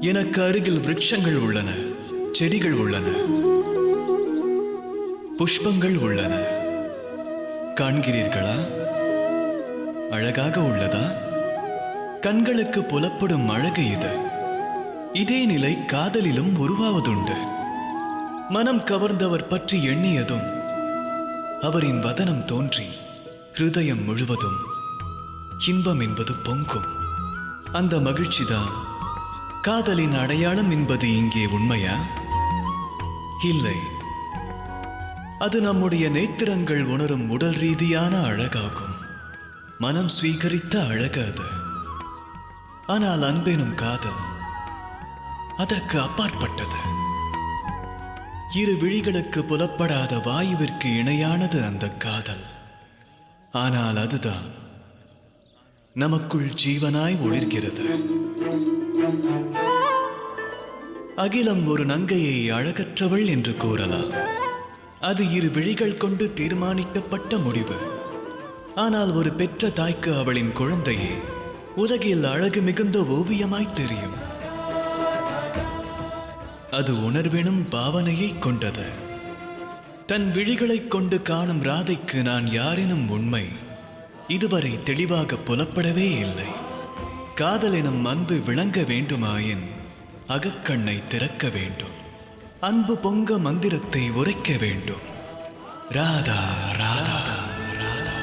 எனக்கு அருகில் விருட்சங்கள் உள்ளன செடிகள் உள்ளன புஷ்பங்கள் உள்ளன. காண்கிறீர்களா? அழகாக உள்ளதா? கண்களுக்கு புலப்படும் அழகு இது. இதே நிலை காதலிலும் உருவாவதுண்டு. மனம் கவர்ந்தவர் பற்றி எண்ணியதும் அவரின் வதனம் தோன்றி ஹிருதயம் முழுவதும் இன்பம் என்பது பொங்கும். அந்த மகிழ்ச்சிதான் காதலின் அடையாளம் என்பது இங்கே உண்மையா? இல்லை. அது நம்முடைய நேத்திரங்கள் உணரும் உடல் ரீதியான அழகாகும். மனம் ஸ்வீகரித்த அழகு அது. ஆனால் அன்பெனும் காதல் அதற்கு அப்பாற்பட்டது. இரு விழிகளுக்கு புலப்படாத வாயுவிற்கு இணையானது அந்த காதல். ஆனால் அதுதான் நமக்குள் ஜீவனாய் ஒளிர்கிறது. அகிலம் ஒரு நங்கையை அழகற்றவள் என்று கூறலாம். அது இரு விழிகள் கொண்டு தீர்மானிக்கப்பட்ட முடிவு. ஆனால் ஒரு பெற்ற தாய்க்கு அவளின் குழந்தையே உலகில் அழகு மிகுந்த ஓவியமாய் தெரியும். அது உணர்வினும் பாவனையை கொண்டது. தன் விழிகளைக் கொண்டு காணும் ராதைக்கு நான் யாரெனும் உண்மை இதுவரை தெளிவாக புலப்படவே இல்லை. காதலினும் அன்பு விளங்க வேண்டுமாயின் அகக்கண்ணை திறக்க வேண்டும். அன்பு பொங்க மந்திரத்தை உரைக்க வேண்டும். ராதா ராதா ராதா.